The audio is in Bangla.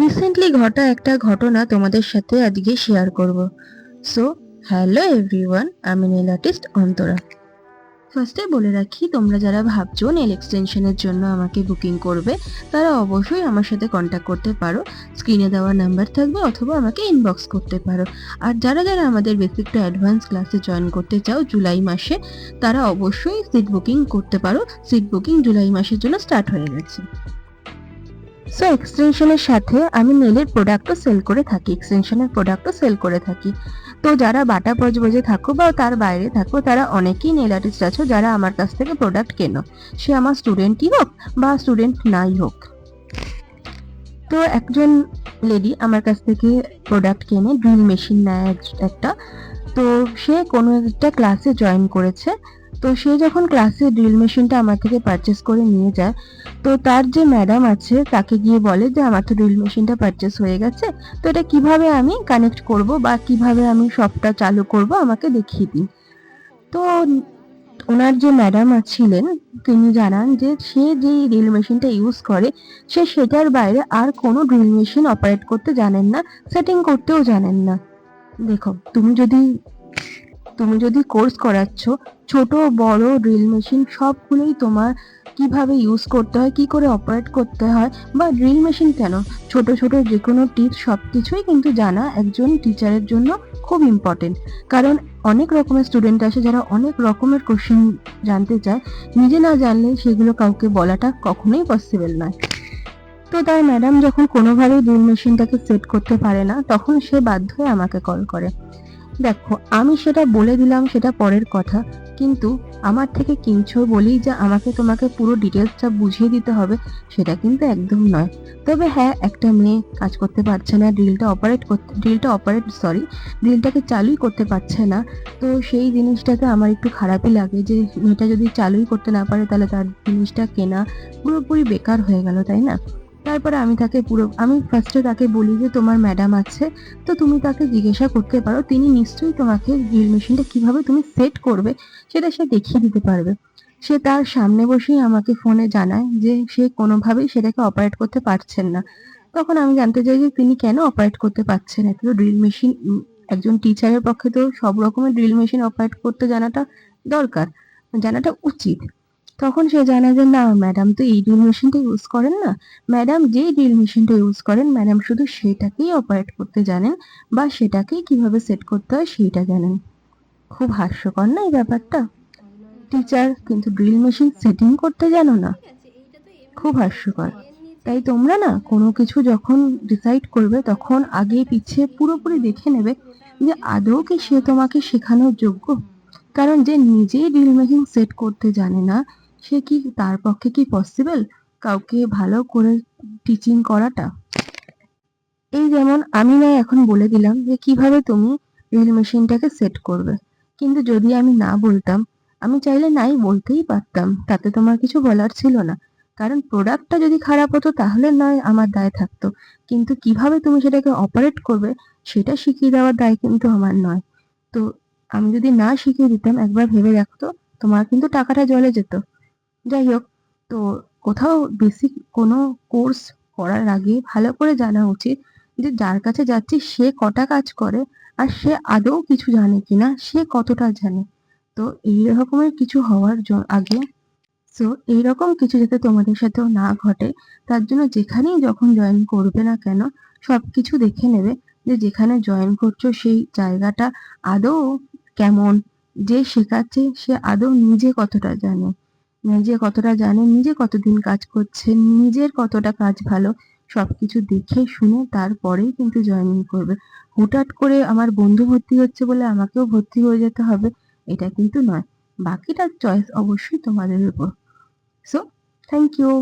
রিসেন্টলি ঘটা একটা ঘটনা তোমাদের সাথে আজকে শেয়ার করব। সো হ্যালো এভরিওয়ান আমি নেল আর্টিস্ট অন্তরা ফার্স্টে বলে রাখি, তোমরা যারা ভাবছ নেল এক্সটেনশনের জন্য আমাকে বুকিং করবে, তারা অবশ্যই আমার সাথে কন্ট্যাক্ট করতে পারো। স্ক্রিনে দেওয়া নাম্বার থাকবে অথবা আমাকে ইনবক্স করতে পারো। আর যারা যারা আমাদের বেসিক টু অ্যাডভান্স ক্লাসে জয়েন করতে চাও জুলাই মাসে, তারা অবশ্যই সিট বুকিং করতে পারো। সিট বুকিং জুলাই মাসের জন্য স্টার্ট হয়ে গেছে। সো এক্সটেনশনের সাথে আমি নেলের প্রোডাক্টও সেল করে থাকি। এক্সটেনশনের প্রোডাক্টও সেল করে থাকি। তো যারা বাটা বজবজে থাকো বা তার বাইরে থাকো তারা অনেকেই নেল আর্টিস্ট আছো যারা আমার কাছ থেকে প্রোডাক্ট কেনো। সে আমার স্টুডেন্টই হোক বা স্টুডেন্ট নাই হোক। তো একজন লেডি আমার কাছ থেকে প্রোডাক্ট কেনে ড্রিল মেশিন নেয় একটা। তো সে কোনো একটা ক্লাসে জয়েন করেছে। তো সে যখন ক্লাসে ড্রিল মেশিনটা আমার থেকে পারচেস করে নিয়ে যায়, তো তার যে ম্যাডাম আছে, তাকে গিয়ে বলে যে, আমার তো ড্রিল মেশিনটা পারচেস হয়ে গেছে, তো এটা কীভাবে আমি কানেক্ট করব বা কীভাবে আমি সবটা চালু করব আমাকে দেখিয়ে দিন? তো ওনার যে ম্যাডাম ছিলেন তিনি জানান যে, সে যে ড্রিল মেশিনটা ইউজ করে, সে সেটার বাইরে আর কোনো ড্রিল মেশিন অপারেট করতে জানেন না সেটিং করতেও জানেন না। দেখো, তুমি যদি তুমি যদি কোর্স করাচ্ছ, ছোট, বড় ড্রিল মেশিন সবগুলোই তোমার কীভাবে ইউজ করতে হয়, কি করে অপারেট করতে হয় বা ড্রিল মেশিন কেন? ছোট ছোট যে কোনো টিপস সব কিছুই কিন্তু জানা একজন টিচারের জন্য খুব ইম্পর্টেন্ট কারণ অনেক রকমের স্টুডেন্ট আসে যারা অনেক রকমের কোশ্চেন জানতে চায়। নিজে না জানলে সেগুলো কাউকে বলাটা কখনোই পসিবল নয়। তো তার ম্যাডাম যখন কোনোভাবেই ড্রিল মেশিনটাকে সেট করতে পারে না, তখন সে বাধ্য হয়ে আমাকে কল করে। দেখো, আমি সেটা বলে দিলাম, সেটা পরের কথা। কিন্তু আমার থেকে কিনছো বলেই যে আমাকে তোমাকে পুরো ডিটেলসটা বুঝিয়ে দিতে হবে, সেটা কিন্তু একদম নয়। তবে হ্যাঁ একটা মেয়ে কাজ করতে পারছে না ড্রিলটা অপারেট করতে ড্রিলটা অপারেট সরি ড্রিলটাকে চালুই করতে পারছে না। তো সেই জিনিসটাতে আমার একটু খারাপই লাগে যে মেয়েটা যদি চালুই করতে না পারে, তাহলে তার জিনিসটা কেনা পুরোপুরি বেকার হয়ে গেল, তাই না? তারপরে আমি তাকে পুরো, আমি ফার্স্টে তাকে বলি যে তোমার ম্যাডাম আছে, তো তুমি তাকে জিজ্ঞাসা করতে পারো, তিনি নিশ্চয়ই তোমাকে ড্রিল মেশিনটা কীভাবে তুমি সেট করবে সেটা সে দেখিয়ে দিতে পারবে। সে তার সামনে বসেই আমাকে ফোনে জানায় যে সে কোনোভাবেই সেটাকে অপারেট করতে পারছেন না। তখন আমি জানতে চাই যে তিনি কেন অপারেট করতে পারছেন? না তো ড্রিল মেশিন একজন টিচারের পক্ষে তো সব রকমের ড্রিল মেশিন অপারেট করতে জানাটা দরকার, জানাটা উচিত। তখন সে জানায় যে, না, ম্যাডাম তো এই ড্রিল মেশিনটা ইউজ করেন না। ম্যাডাম যে ড্রিল মেশিনটা ইউজ করেন, ম্যাডাম শুধু সেটাকেই অপারেট করতে জানেন বা সেটাকেই কীভাবে সেট করতে হয় সেইটা জানেন। খুব হাস্যকর না এই ব্যাপারটা? টিচার কিন্তু ড্রিল মেশিন সেটিং করতে জানো না? খুব হাস্যকর। তাই তোমরা না, কোনো কিছু যখন ডিসাইড করবে, তখন আগে পিছিয়ে পুরোপুরি দেখে নেবে যে, আদৌ কি সে তোমাকে শেখানোর যোগ্য? কারণ যে নিজেই ড্রিল মেশিন সেট করতে জানে না সে কি তার পক্ষে কি পসিবল কাউকে ভালো করে টিচিং করাটা? এই যেমন আমি না এখন বলে দিলাম যে কীভাবে তুমি ড্রিল মেশিনটাকে সেট করবে। কিন্তু যদি আমি না বলতাম, আমি চাইলে নাই বলতেই পারতাম। তাতে তোমার কিছু বলার ছিল না। কারণ প্রোডাক্টটা যদি খারাপ হতো, তাহলে নয় আমার দায় থাকতো। কিন্তু কীভাবে তুমি সেটাকে অপারেট করবে, সেটা শিখিয়ে দেওয়ার দায় কিন্তু আমার নয়। তো আমি যদি না শিখিয়ে দিতাম, একবার ভেবে রাখতো তোমার কিন্তু টাকাটা জলে যেত। যাই হোক, তো কোথাও বেসিক কোনো কোর্স করার আগে ভালো করে জানা উচিত যে যার কাছে যাচ্ছি সে কটা কাজ করে আর সে আদৌ কিছু জানে কিনা, সে কতটা জানে। তো এই রকমের কিছু হওয়ার আগে সো এইরকম কিছু যাতে তোমাদের সাথেও না ঘটে, তার জন্য যেখানেই যখন জয়েন করবে না কেন সব কিছু দেখে নেবে যে যেখানে জয়েন করছ সেই জায়গাটা আদৌ কেমন, যে শেখাচ্ছে সে আদৌ নিজে কতটা জানে। নিজে কতটা জানেন নিজে কতদিন কাজ করছেন নিজের কতটা কাজ ভালো, সবকিছু দেখে শুনে তারপরেই কিন্তু জয়েনিং করবে। হুটহাট করে আমার বন্ধু ভর্তি হচ্ছে বলে আমাকেও ভর্তি হয়ে যেতে হবে, এটা কিন্তু নয়। বাকিটার চয়েস অবশ্যই তোমাদের উপর। So thank you